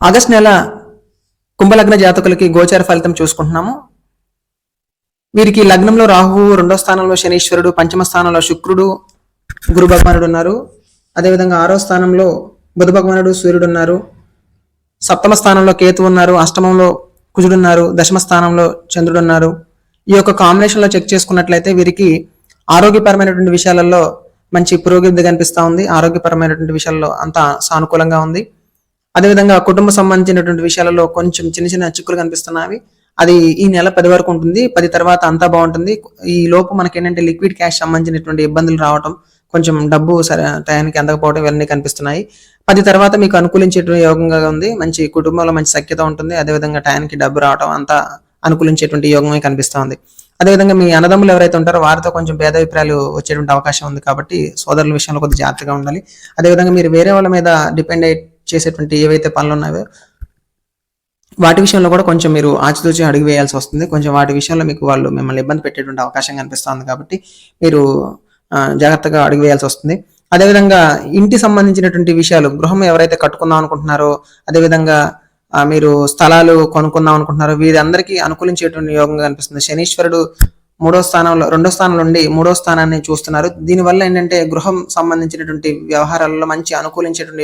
August నెల కుంభలగ్న జాతకులకి గోచార ఫలితం చూసుకుంటున్నాము. వీరికి లగ్నంలో రాహువు రెండో స్థానంలో శనీశ్వరుడు పంచమ స్థానంలో శుక్రుడు గురు భగవానుడు ఉన్నారు అదేవిధంగా ఆరో స్థానంలో బుధ భగవానుడు సూర్యుడు ఉన్నారు సప్తమ స్థానంలో కేతు ఉన్నారు అష్టమంలో కుజుడు ఉన్నారు దశమ స్థానంలో చంద్రుడు ఉన్నారు ఈ యొక్క కాంబినేషన్లో చెక్ చేసుకున్నట్లయితే వీరికి ఆరోగ్యపరమైనటువంటి విషయాలలో మంచి పురోగతి కనిపిస్తూ ఉంది. ఆరోగ్యపరమైనటువంటి విషయాల్లో అంత సానుకూలంగా ఉంది. అదేవిధంగా కుటుంబ సంబంధించినటువంటి విషయాలలో కొంచెం చిన్న చిన్న చిక్కులు కనిపిస్తున్నాయి. అది ఈ నెల పది వరకు ఉంటుంది. పది తర్వాత అంతా బాగుంటుంది. ఈ లోపు మనకి ఏంటంటే లిక్విడ్ క్యాష్ సంబంధించినటువంటి ఇబ్బందులు రావటం కొంచెం డబ్బు సరే టయానికి అందకపోవడం ఇవన్నీ కనిపిస్తున్నాయి. పది తర్వాత మీకు అనుకూలించేటువంటి యోగంగా ఉంది. మంచి కుటుంబంలో మంచి సఖ్యత ఉంటుంది. అదేవిధంగా టయానికి డబ్బు రావటం అంతా అనుకూలించేటువంటి యోగమే కనిపిస్తుంది. అదేవిధంగా మీ అన్నదమ్ములు ఎవరైతే ఉంటారో వారితో కొంచెం భేదాభిప్రాయాలు వచ్చేటువంటి అవకాశం ఉంది కాబట్టి సోదరుల విషయంలో కొద్దిగా జాగ్రత్తగా ఉండాలి. అదేవిధంగా మీరు వేరే వాళ్ళ మీద డిపెండ్ అయ్యి చేసేటువంటి ఏవైతే పనులు ఉన్నాయో వాటి విషయంలో కూడా కొంచెం మీరు ఆచితూచి అడుగు వేయాల్సి వస్తుంది. కొంచెం వాటి విషయంలో మీకు వాళ్ళు మిమ్మల్ని ఇబ్బంది పెట్టేటువంటి అవకాశం కనిపిస్తుంది కాబట్టి మీరు జాగ్రత్తగా అడుగు వేయాల్సి వస్తుంది. అదేవిధంగా ఇంటి సంబంధించినటువంటి విషయాలు గృహం ఎవరైతే కట్టుకుందాం అనుకుంటున్నారో అదేవిధంగా మీరు స్థలాలు కొనుక్కుందాం అనుకుంటున్నారో వీరందరికీ అనుకూలించేటువంటి యోగంగా కనిపిస్తుంది. శనీశ్వరుడు మూడో స్థానంలో రెండో స్థానంలో ఉండి మూడో స్థానాన్ని చూస్తున్నారు. దీనివల్ల ఏంటంటే గృహం సంబంధించినటువంటి వ్యవహారాలలో మంచి అనుకూలించేటువంటి